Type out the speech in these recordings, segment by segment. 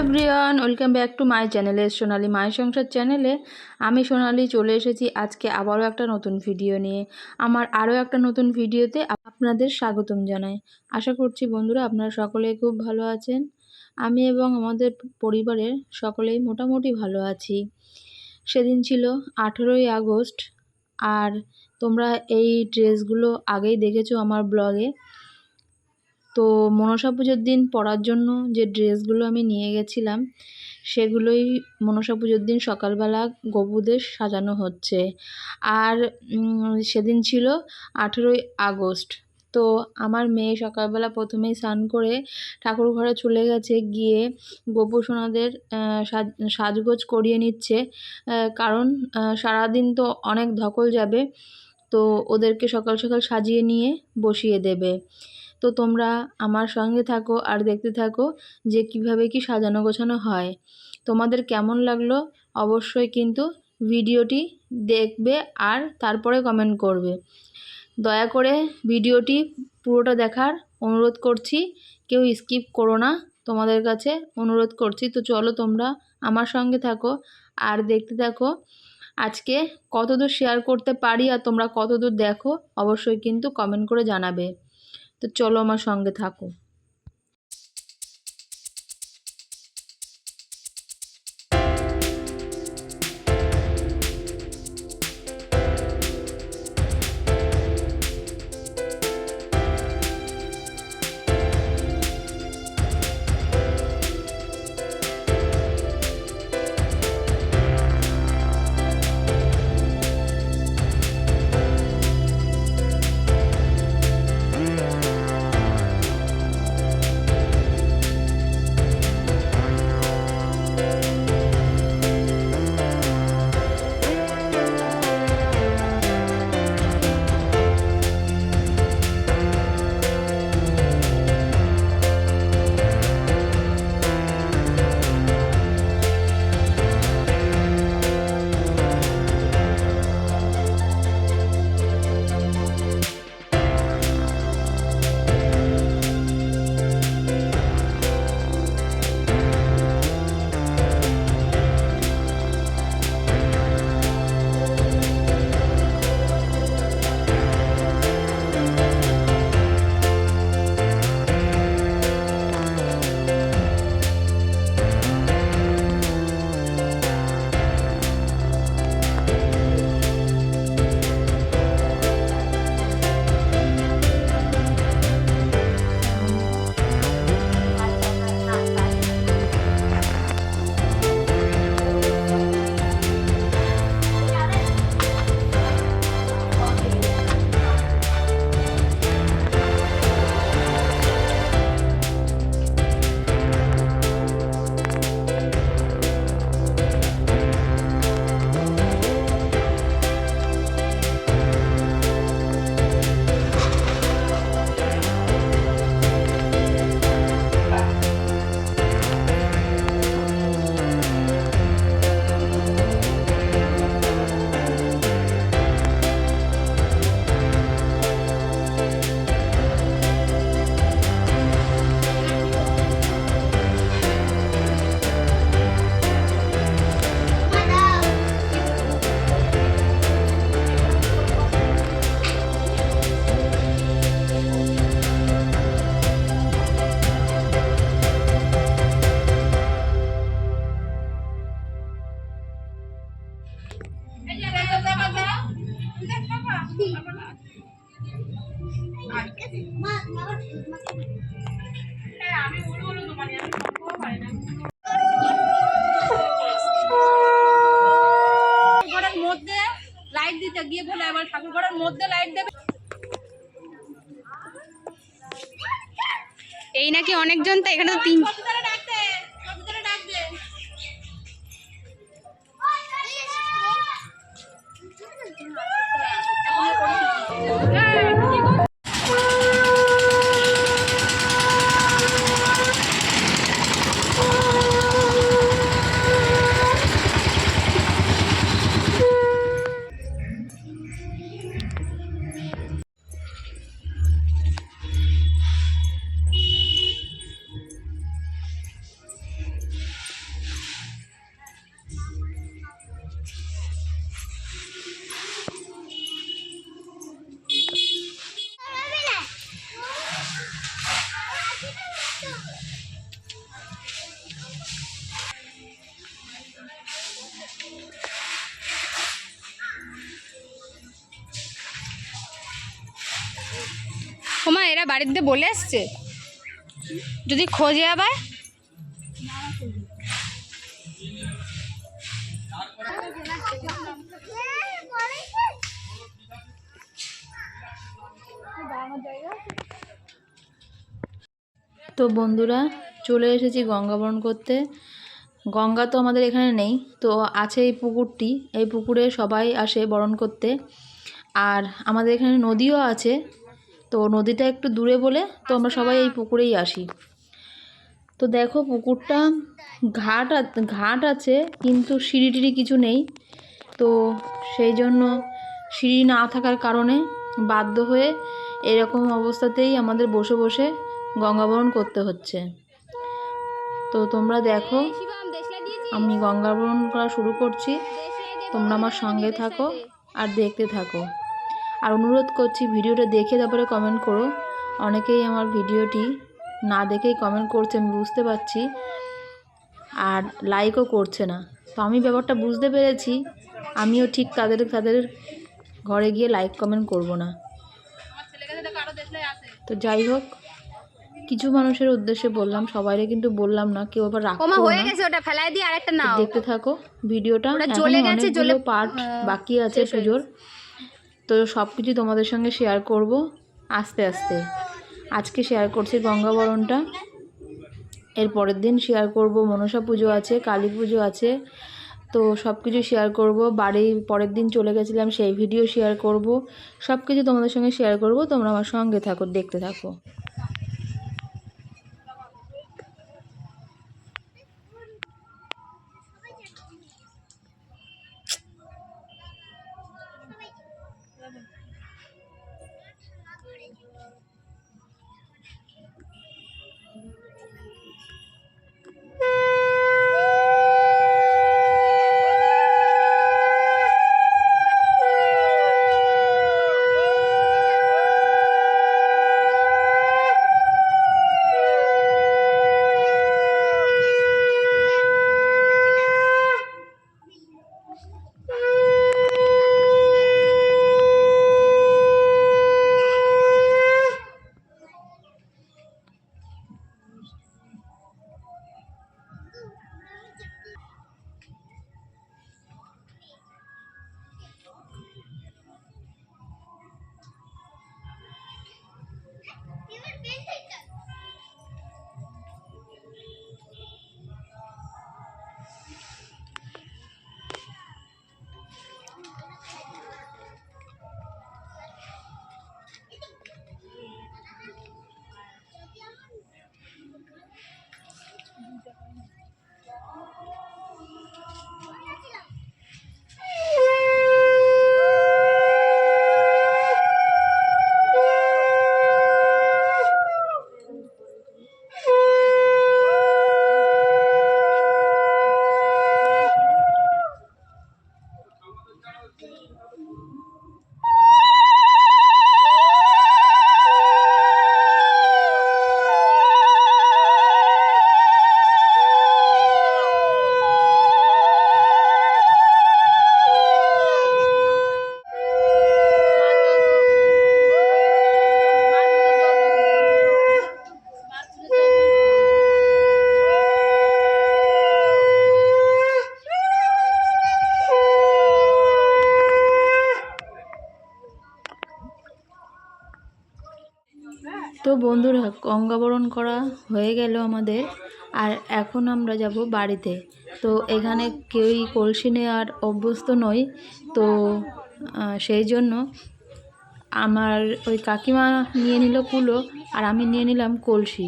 Everyone, welcome back to my চ্যানেলে, সোনালি মায়ের সংসার চ্যানেলে। আমি সোনালি, চলে এসেছি আজকে আবারও একটা নতুন ভিডিও নিয়ে। আমার আরও একটা নতুন ভিডিওতে আপনাদের স্বাগতম জানাই। আশা করছি বন্ধুরা আপনারা সকলেই খুব ভালো আছেন। আমি এবং আমাদের পরিবারের সকলেই মোটামুটি ভালো আছি। সেদিন ছিল আঠেরোই আগস্ট, আর তোমরা এই ড্রেসগুলো আগেই দেখেছ আমার ব্লগে। তো মনসা পুজোর দিন পরার জন্য যে ড্রেসগুলো আমি নিয়ে গেছিলাম, সেগুলোই মনসা পুজোর দিন সকালবেলা গবুদের সাজানো হচ্ছে। আর সেদিন ছিল আঠেরোই আগস্ট। তো আমার মেয়ে সকালবেলা প্রথমেই স্নান করে ঠাকুর ঘরে চলে গেছে, গিয়ে গোপু সোনাদের সাজ, সাজগোজ করিয়ে নিচ্ছে। কারণ সারাদিন তো অনেক ধকল যাবে, তো ওদেরকে সকাল সকাল সাজিয়ে নিয়ে বসিয়ে দেবে। তো তোমরা আমার সঙ্গে থাকো আর দেখতে থাকো যে কীভাবে কি সাজানো গোছানো হয়। তোমাদের কেমন লাগল অবশ্যই কিন্তু ভিডিওটি দেখবে আর তারপরে কমেন্ট করবে। দয়া করে ভিডিওটি পুরোটা দেখার অনুরোধ করছি, কেউ স্কিপ করো না, তোমাদের কাছে অনুরোধ করছি। তো চলো তোমরা আমার সঙ্গে থাকো আর দেখতে থাকো। আজকে কতদূর শেয়ার করতে পারি আর তোমরা কতদূর দেখো অবশ্যই কিন্তু কমেন্ট করে জানাবে। তো চলো আমার সঙ্গে থাকো। ঘরের মধ্যে লাইট দিতে গিয়ে বলে আবার ঠাকুর ঘরের মধ্যে লাইট দেবে। এই নাকি অনেকজন তো এখানে তিন বাড়িতে বলে এসছে যদি খোঁজে আবার? তো বন্ধুরা, চলে এসেছি গঙ্গা বরণ করতে। গঙ্গা তো আমাদের এখানে নেই, তো আছে এই পুকুরটি। এই পুকুরে সবাই আসে বরণ করতে। আর আমাদের এখানে নদীও আছে তো নদীটা একটু দূরে বলে তো আমরা সবাই এই পুকুরেই আসি। তো দেখো পুকুরটা ঘাট ঘাট আছে কিন্তু সিঁড়ি টিড়ি কিছু নেই। তো সেই জন্য সিঁড়ি না থাকার কারণে বাধ্য হয়ে এরকম অবস্থাতেই আমাদের বসে বসে গঙ্গাবরণ করতে হচ্ছে। তো তোমরা দেখো আমি গঙ্গাবরণ করা শুরু করছি। তোমরা আমার সঙ্গে থাকো আর দেখতে থাকো। আর অনুরোধ করছি ভিডিওটা দেখে তারপরে কমেন্ট করো। অনেকেই আমার ভিডিওটি না দেখেই কমেন্ট করছে আমি বুঝতে পারছি। আর লাইকও করছে না। তো আমি ব্যাপারটা বুঝতে পেরেছি। আমিও ঠিক তাদের তাদের ঘরে গিয়ে লাইক কমেন্ট করব না। তো যাই হোক কিছু মানুষের উদ্দেশ্যে বললাম সবাইরে কিন্তু বললাম না কেউ আবার হয়ে না। গেছে ওটা ফেলাই দিয়ে আরেকটা নাও। দেখতে থাকো ভিডিওটা গেছে, অনেকগুলো পার্ট হ্যাঁ, বাকি আছে পুজোর। তো সব কিছু তোমাদের সঙ্গে শেয়ার করব আস্তে আস্তে। আজকে শেয়ার করছি গঙ্গাবরণটা এর পরের দিন শেয়ার করব মনসা পুজো আছে, কালী পুজো আছে। তো সব কিছু শেয়ার করব। বাড়ি পরের দিন চলে গেছিলাম, সেই ভিডিও শেয়ার করব। সব কিছু তোমাদের সঙ্গে শেয়ার করব। তোমরা আমার সঙ্গে থাকো, দেখতে থাকো। বন্ধুরা, গঙ্গাবরণ করা হয়ে গেল আমাদের। আর এখন আমরা যাব বাড়িতে। তো এখানে কেউই কলসি নেওয়ার অভ্যস্ত নই। তো সেই জন্য আমার ওই কাকিমা নিয়ে নিল কুলো আর আমি নিয়ে নিলাম কলসি।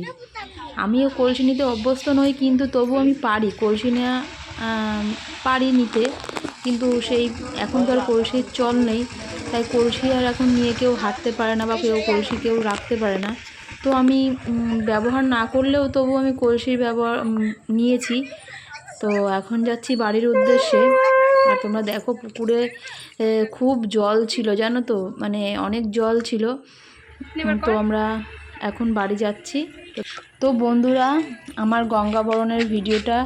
আমিও কলসি নিতে অভ্যস্ত নই, কিন্তু তবু আমি পারি কলসি নেওয়া পারি নিতে। কিন্তু সেই এখন তো আর কলসির চল নেই। তাই কলসি আর এখন নিয়ে কেউ হাঁটতে পারে না বা কেউ কলসি কেউ রাখতে পারে না। তো আমি ব্যবহার না করলেও তবু আমি কলসির ব্যবহার নিয়েছি। তো এখন যাচ্ছি বাড়ির উদ্দেশ্যে। আর তোমরা দেখো পুকুরে খুব জল ছিল জানো তো? মানে অনেক জল ছিল। তো আমরা এখন বাড়ি যাচ্ছি। তো বন্ধুরা আমার গঙ্গাবরণের ভিডিওটা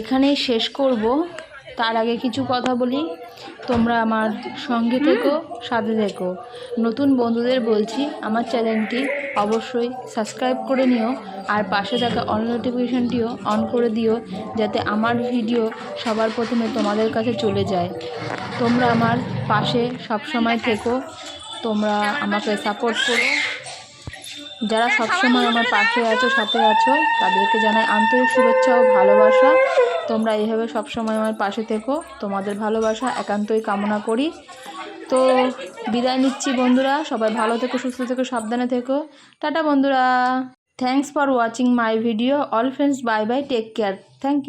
এখানেই শেষ করব। তার আগে কিছু কথা বলি। তোমরা আমার সঙ্গে থেকো, সাথে থেকো। নতুন বন্ধুদের বলছি, আমার চ্যানেলটি অবশ্যই সাবস্ক্রাইব করে নিও আর পাশে থাকা অন নোটিফিকেশানটিও অন করে দিও যাতে আমার ভিডিও সবার প্রথমে তোমাদের কাছে চলে যায়। তোমরা আমার পাশে সবসময় থেকো, তোমরা আমাকে সাপোর্ট করো। যারা সবসময় আমার পাশে আছো, সাথে আছো, তাদেরকে জানাই আন্তরিক শুভেচ্ছা ও ভালোবাসা। তোমরা এইভাবে সবসময় আমার পাশে থেকো। তোমাদের ভালোবাসা একান্তই কামনা করি। তো বিদায় নিচ্ছি বন্ধুরা, সবাই ভালো থেকো, সুস্থ থেকো, সাবধানে থেকো। টাটা বন্ধুরা। Thanks for watching my video all friends bye bye take care thank you